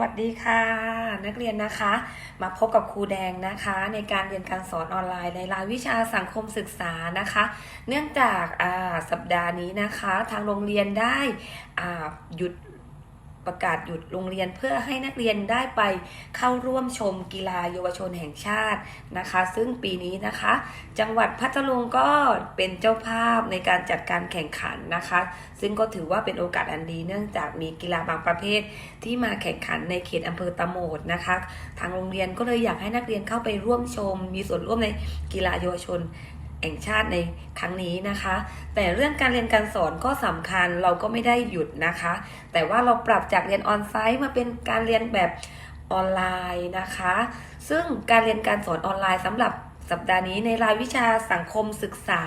วัสดีค่ะ นักเรียนนะคะ มาพบกับครูแดงนะคะ ในการเรียนการสอนออนไลน์ในรายวิชาสังคมศึกษานะคะ เนื่องจากอ่าสัปดาห์นี้นะคะ ทางโรงเรียนได้อ่าหยุด ประกาศหยุดโรงเรียนเพื่อให้นักเรียนได้ไปเข้าร่วมชมกีฬาเยาวชนแห่งชาตินะคะ ซึ่งปีนี้นะคะ จังหวัดพัทลุงก็เป็นเจ้าภาพในการจัดการแข่งขันนะคะ ซึ่งก็ถือว่าเป็นโอกาสอันดี เนื่องจากมีกีฬาบางประเภท ที่มาแข่งขันในเขตอำเภอตะโหมดนะคะ ทางโรงเรียนก็เลยอยากให้นักเรียนเข้าไปร่วมชม มีส่วนร่วมในกีฬาเยาวชน แห่งชาติในครั้งนี้นะคะ แต่เรื่องการเรียนการสอนก็สำคัญเราก็ไม่ได้หยุดนะคะ แต่ว่าเราปรับจากเรียนออนไซต์มาเป็นการเรียนแบบออนไลน์นะคะ ซึ่งการเรียนการสอนออนไลน์สำหรับสัปดาห์นี้ในรายวิชาสังคมศึกษา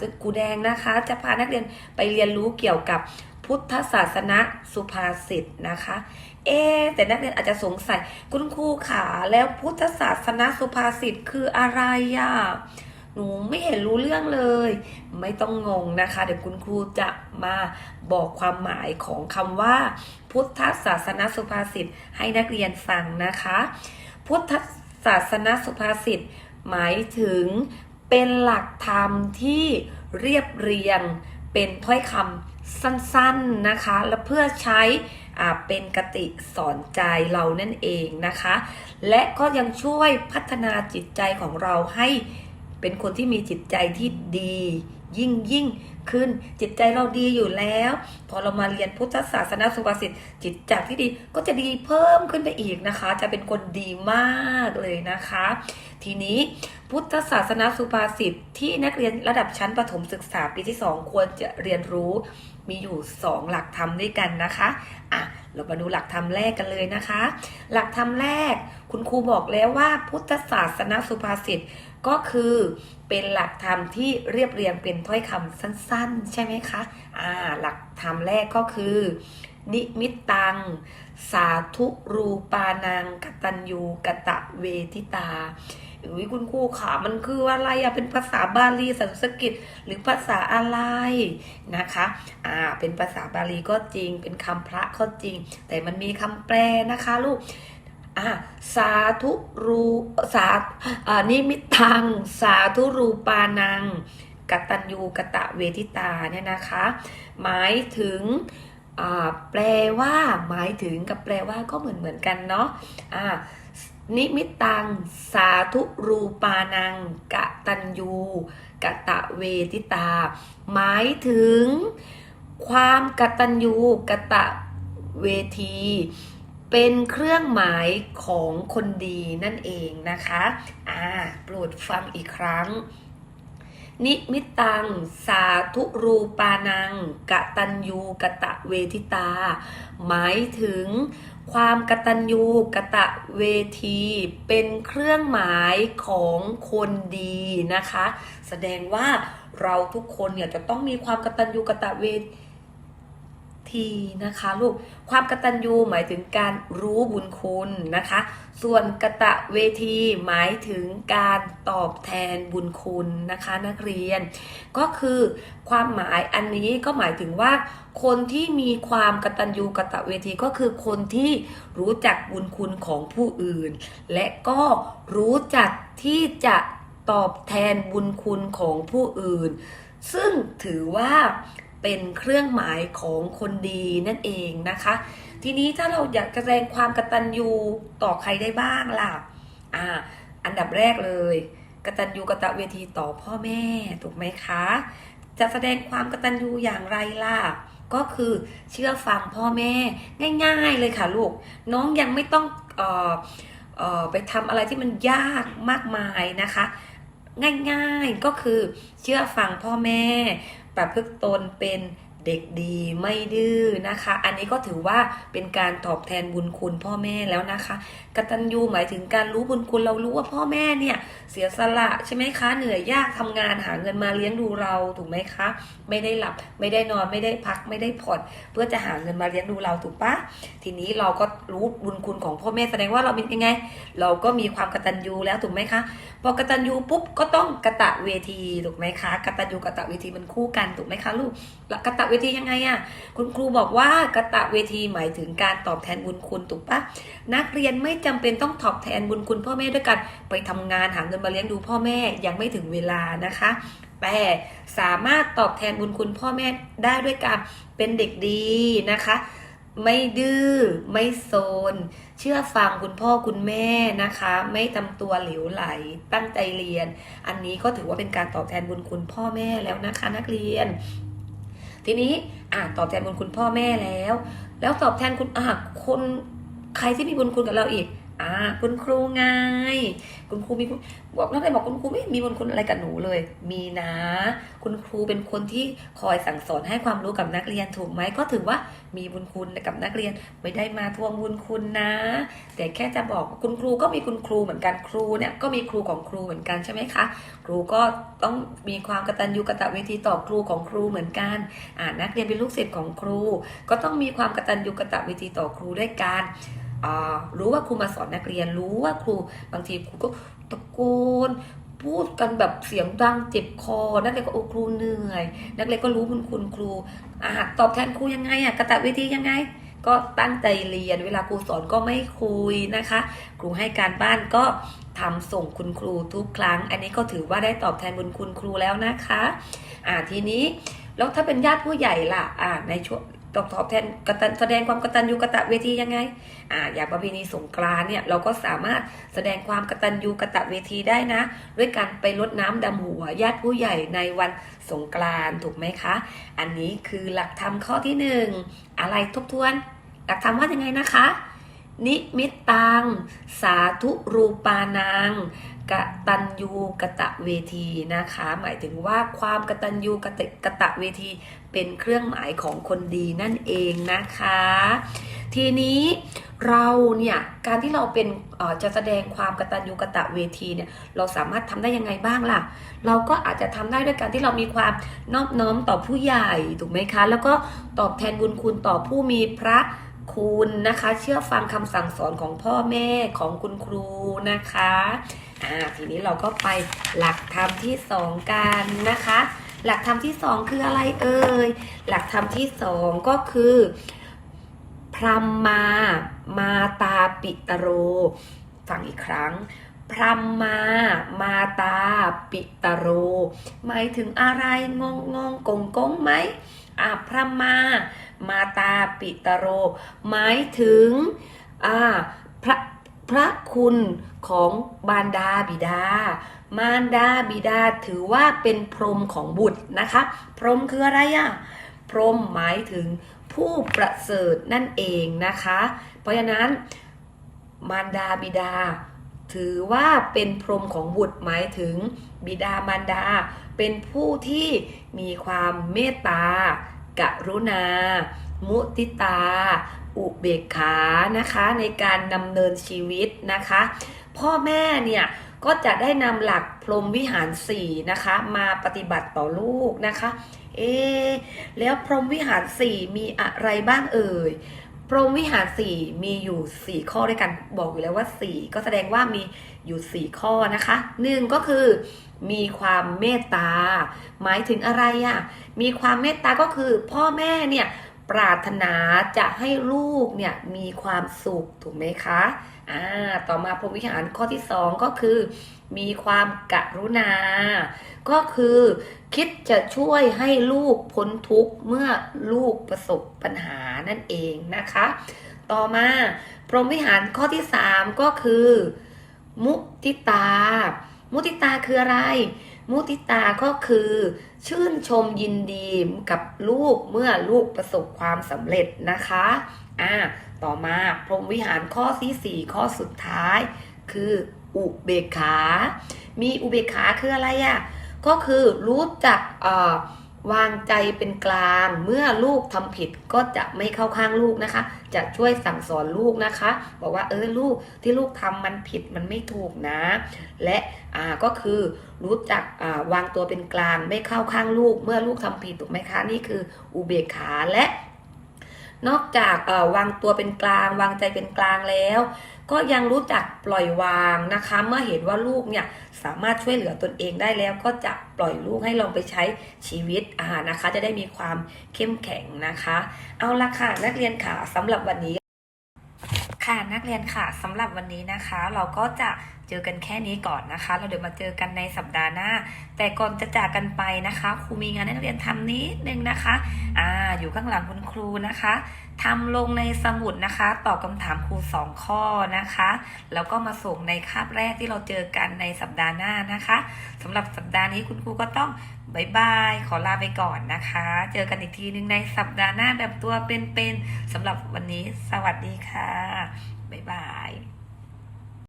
ซึ่งครูแดงนะคะ จะพานักเรียนไปเรียนรู้เกี่ยวกับพุทธศาสนสุภาษิตนะคะ เอะแต่นักเรียนอาจจะสงสัยคุณครูขาแล้วพุทธศาสนสุภาษิตคืออะไรอะ หนูไม่เห็นรู้เรื่องเลย ไม่ต้องงงนะคะ เดี๋ยวคุณครูจะมาบอกความหมายของคำว่า พุทธศาสนสุภาษิตให้นักเรียนฟังนะคะ พุทธศาสนสุภาษิตหมายถึงเป็นหลักธรรมที่เรียบเรียงเป็นถ้อยคำสั้นๆนะคะ และเพื่อใช้เป็นกติสอนใจเรานั่นเองนะคะ และก็ยังช่วยพัฒนาจิตใจของเราให้ เป็นคนที่มีจิตใจที่ดียิ่งยิ่งขึ้น จิตใจเราดีอยู่แล้ว พอเรามาเรียนพุทธศาสนาสุภาษิตจิตจากที่ดีก็จะดีเพิ่มขึ้นไปอีกนะคะ จะเป็นคนดีมากเลยนะคะ ทีนี้พุทธศาสนาสุภาษิตที่นักเรียนระดับชั้นประถมศึกษาปีที่ 2 ควรจะเรียนรู้มีอยู่ 2 หลักธรรมด้วยกันนะคะอะเรามาดูหลักธรรมแรกกันเลยนะคะ หลักธรรมแรกคุณครูบอกแล้วว่าพุทธศาสนาสุภาษิต ก็คือเป็นหลักธรรมที่เรียบเรียงเป็นถ้อยคำสั้นๆ ใช่ไหมคะอ่าหลักธรรมแรกก็คือ นิมิตตัง สาธุรูปานังกตัญญูกะตะเวทิตาอุ้ยคุณครูขามันคืออะไรอะเป็นภาษาบาลีสันสกฤตหรือภาษาอะไรนะคะอ่าเป็นภาษาบาลีก็จริง เป็นคำพระก็จริง แต่มันมีคำแปลนะคะลูก อ่าสาธุรูสาอ่านิมิตัง สาธุรูปานังกตัญญูกะตะเวทิตาเนี่ยนะคะ หมายถึงแปลว่าหมายถึงกับแปลว่าก็เหมือนเหมือนกันเนาะอ่านิมิตัง สาธุรูปานังกตัญญูกะตะเวทิตา หมายถึง ความกตัญญูกะตะเวที เป็นเครื่องหมายของคนดีนั่นเองนะคะ อ่า โปรดฟังอีกครั้ง นิมิตัง สาธุรูปานังกตัญญูกะตะเวทิตา หมายถึงความกตัญญูกะตะเวที เป็นเครื่องหมายของคนดีนะคะ แสดงว่าเราทุกคนเนี่ยจะต้องมีความกตัญญูกะตะเวที นะคะลูกความกตัญญูหมายถึงการรู้บุญคุณนะคะ ส่วนกตะเวทีหมายถึงการตอบแทนบุญคุณนะคะ นักเรียน ก็คือความหมายอันนี้ก็หมายถึงว่า คนที่มีความกตัญญูกตะเวทีก็คือคนที่รู้จักบุญคุณของผู้อื่น และก็รู้จักที่จะตอบแทนบุญคุณของผู้อื่น ซึ่งถือว่า เป็นเครื่องหมายของคนดีนั่นเองนะคะ ทีนี้ถ้าเราอยากแสดงความกตัญญูต่อใครได้บ้างล่ะอ่าอันดับแรกเลยกตัญญูกตเวทีต่อพ่อแม่ถูกไหมคะ จะแสดงความกตัญญูอย่างไรล่ะก็คือเชื่อฟังพ่อแม่ง่ายๆเลยค่ะลูก น้องยังไม่ต้องเอ่อเอ่อไปทำอะไรที่มันยากมากมายนะคะ ง่ายๆก็คือเชื่อฟังพ่อแม่ ประพฤติตนเป็นเด็กดีไม่ดื้อนะคะ อันนี้ก็ถือว่าเป็นการตอบแทนบุญคุณพ่อแม่แล้วนะคะกตัญญูหมายถึงการรู้บุญคุณเรารู้ว่าพ่อแม่เนี่ยเสียสละใช่ไหมคะ เหนื่อยยากทำงานหาเงินมาเลี้ยงดูเราถูกไหมคะ ไม่ได้หลับไม่ได้นอนไม่ได้พักไม่ได้ผ่อนเพื่อจะหาเงินมาเลี้ยงดูเราถูกปะทีนี้เราก็รู้บุญคุณของพ่อแม่แสดงว่าเราเป็นยังไง เราก็มีความกตัญญูแล้วถูกไหมคะ พอกตัญญูปุ๊บก็ต้องกะตะเวทีถูกไหมคะกตัญญูกะตะเวทีมันคู่กันถูกไหมคะลูกแล้วกตะเวทียังไงอะคุณครูบอกว่ากะตะเวทีหมายถึงการตอบแทนบุญคุณถูกปะนักเรียนไม่จำเป็นต้องตอบแทนบุญคุณพ่อแม่ด้วยกันไปทำงานหาเงินมาเลี้ยงดูพ่อแม่ยังไม่ถึงเวลานะคะแต่สามารถตอบแทนบุญคุณพ่อแม่ได้ด้วยการเป็นเด็กดีนะคะ ไม่ดื้อไม่โซน เชื่อฟังคุณพ่อคุณแม่นะคะ ไม่ทำตัวเหลวไหลตั้งใจเรียน อันนี้ก็ถือว่าเป็นการตอบแทนบุญคุณพ่อแม่แล้วนะคะนักเรียน ทีนี้อ่าตอบแทนบุญคุณพ่อแม่แล้ว แล้วตอบแทนคุณอ่าคนใครที่มีบุญคุณกับเราอีก อ่าคุณครูไง คุณครูมีบอกนักเรียนบอกคุณครูไม่มีบุญคุณอะไรกับหนูเลย มีนะ คุณครูเป็นคนที่คอยสั่งสอนให้ความรู้กับนักเรียนถูกไหมก็ถือว่ามีบุญคุณกับนักเรียนไม่ได้มาทวงบุญคุณนะ แต่แค่จะบอกคุณครูก็มีคุณครูเหมือนกันครูเนี่ยก็มีครูของครูเหมือนกันใช่ไหมคะ ครูก็ต้องมีความกตัญญูกตเวทีต่อครูของครูเหมือนกันอ่านักเรียนเป็นลูกศิษย์ของครู ก็ต้องมีความกตัญญูกตเวทีต่อครูด้วยกัน รู้ว่าครูมาสอนนักเรียน รู้ว่าครูบางทีครูก็ตะโกนพูดกันแบบเสียงดังเจ็บคอ นักเรียนก็โอ้ครูเหนื่อย นักเรียนก็รู้คุณคุณครูอ่าตอบแทนครูยังไงอะกตเวทียังไง ก็ตั้งใจเรียน เวลาครูสอนก็ไม่คุยนะคะ ครูให้การบ้านก็ทำส่งคุณครูทุกครั้ง อันนี้ก็ถือว่าได้ตอบแทนบุญคุณครูแล้วนะคะ อ่าทีนี้แล้วถ้าเป็นญาติผู้ใหญ่ล่ะ อ่าในช่วง ตอบตอบแทนกตันแสดงความกตัญญูกตะเวทียังไงอ่าอย่างประเพณีสงกรานต์เนี่ยเราก็สามารถแสดงความกตัญญูกตะเวทีได้นะ ด้วยการไปรดน้ำดำหัวญาติผู้ใหญ่ในวันสงกรานต์ถูกไหมคะ อันนี้คือหลักธรรมข้อที่หนึ่งอะไรทบทวน หลักธรรมว่ายังไงนะคะ นิมิตตัง สาธุรูปานัง กตัญญูกะตะเวทีนะคะ หมายถึงว่าความกตัญญูกะตะกะตะเวทีเป็นเครื่องหมายของคนดีนั่นเองนะคะ ทีนี้เราเนี่ยการที่เราเป็นจะแสดงความกตัญญูกะตะเวทีเนี่ยเราสามารถทำได้ยังไงบ้างล่ะ เราก็อาจจะทำได้ด้วยการที่เรามีความนอบน้อมต่อผู้ใหญ่ถูกไหมคะ แล้วก็ตอบแทนบุญคุณต่อผู้มีพระ คุณนะคะเชื่อฟังคำสั่งสอนของพ่อแม่ของคุณครูนะคะอ่าทีนี้เราก็ไปหลักธรรมที่สองกันนะคะ หลักธรรมที่สองคืออะไรเอ่ยหลักธรรมที่สองก็คือ พรหมมามาตาปิตโรฟังอีกครั้ง พรมมา มาตา ปิตโร หมายถึงอะไรงงงงกงกงไหมอะพรมมา มาตาปิตโร หมายถึงอ่าพระพระคุณของบารดาบิดา มารดาบิดาถือว่าเป็นพรหมของบุตรนะคะ พรหมคืออะไรอะพรหมหมายถึงผู้ประเสริฐนั่นเองนะคะ เพราะฉะนั้นมารดาบิดา ถือว่าเป็นพรหมของบุตรหมายถึงบิดามารดา เป็นผู้ที่มีความเมตตากรุณา มุติตา อุเบกขานะคะ ในการดำเนินชีวิตนะคะ พ่อแม่เนี่ยก็จะได้นำหลักพรหมวิหารสี่นะคะ มาปฏิบัติต่อลูกนะคะ เอ แล้วพรหมวิหารสี่มีอะไรบ้างเอ่ย พรหมวิหารสี่มีอยู่สี่ข้อด้วยกันบอกอยู่แล้วว่าสี่ก็แสดงว่ามีอยู่สี่ข้อนะคะหนึ่งก็คือ มีความเมตตา หมายถึงอะไรอะ่ะมีความเมตตาก็คือพ่อแม่เนี่ย ปรารถนาจะให้ลูกเนี่ยมีความสุขถูกไหมคะ อ่า ต่อมาพรหมวิหารข้อที่สองก็คือ มีความกรุณา ก็คือคิดจะช่วยให้ลูกพ้นทุกข์เมื่อลูกประสบปัญหานั่นเองนะคะ ต่อมาพรหมวิหารข้อที่3ก็คือ มุติตา มุติตาคืออะไร มุติตาก็คือ ชื่นชมยินดีกับลูกเมื่อลูกประสบความสำเร็จนะคะอ่าต่อมาพรหมวิหารข้อที่4ข้อสุดท้าย คืออุเบกขา มีอุเบกขาคืออะไรอะ่ะก็คือรู้จักเอ่อ วางใจเป็นกลาง เมื่อลูกทำผิดก็จะไม่เข้าข้างลูกนะคะ จะช่วยสั่งสอนลูกนะคะ บอกว่าเออลูกที่ลูกทำมันผิดมันไม่ถูกนะ และอ่าก็คือรู้จักอ่าวางตัวเป็นกลางไม่เข้าข้างลูก เมื่อลูกทำผิดถูกไหมคะนี่คืออุเบกขาและ นอกจากอ่อวางตัวเป็นกลาง วางใจเป็นกลางแล้ว ก็ยังรู้จักปล่อยวางนะคะ เมื่อเห็นว่าลูกเนี่ยสามารถช่วยเหลือตนเองได้แล้ว ก็จะปล่อยลูกให้ลองไปใช้ชีวิตอ่านะคะ จะได้มีความเข้มแข็งนะคะ เอาละค่ะนักเรียนค่ะสำหรับวันนี้ ค่ะนักเรียนค่ะสำหรับวันนี้นะคะ เราก็จะเจอกันแค่นี้ก่อนนะคะ เราเดี๋ยวมาเจอกันในสัปดาห์หน้า แต่ก่อนจะจากกันไปนะคะครูมีงานให้นักเรียนทำนิดนึงนะคะอ่าอยู่ข้างหลังคุณครูนะคะทำลงในสมุดนะคะ ตอบคำถามครูสองข้อนะคะ แล้วก็มาส่งในคาบแรกที่เราเจอกันในสัปดาห์หน้านะคะสำหรับสัปดาห์นี้คุณครูก็ต้อง บายบาย ขอลาไปก่อนนะคะ เจอกันอีกทีหนึงในสัปดาห์หน้าแบบตัวเป็นๆสำหรับวันนี้สวัสดีค่ะบายบาย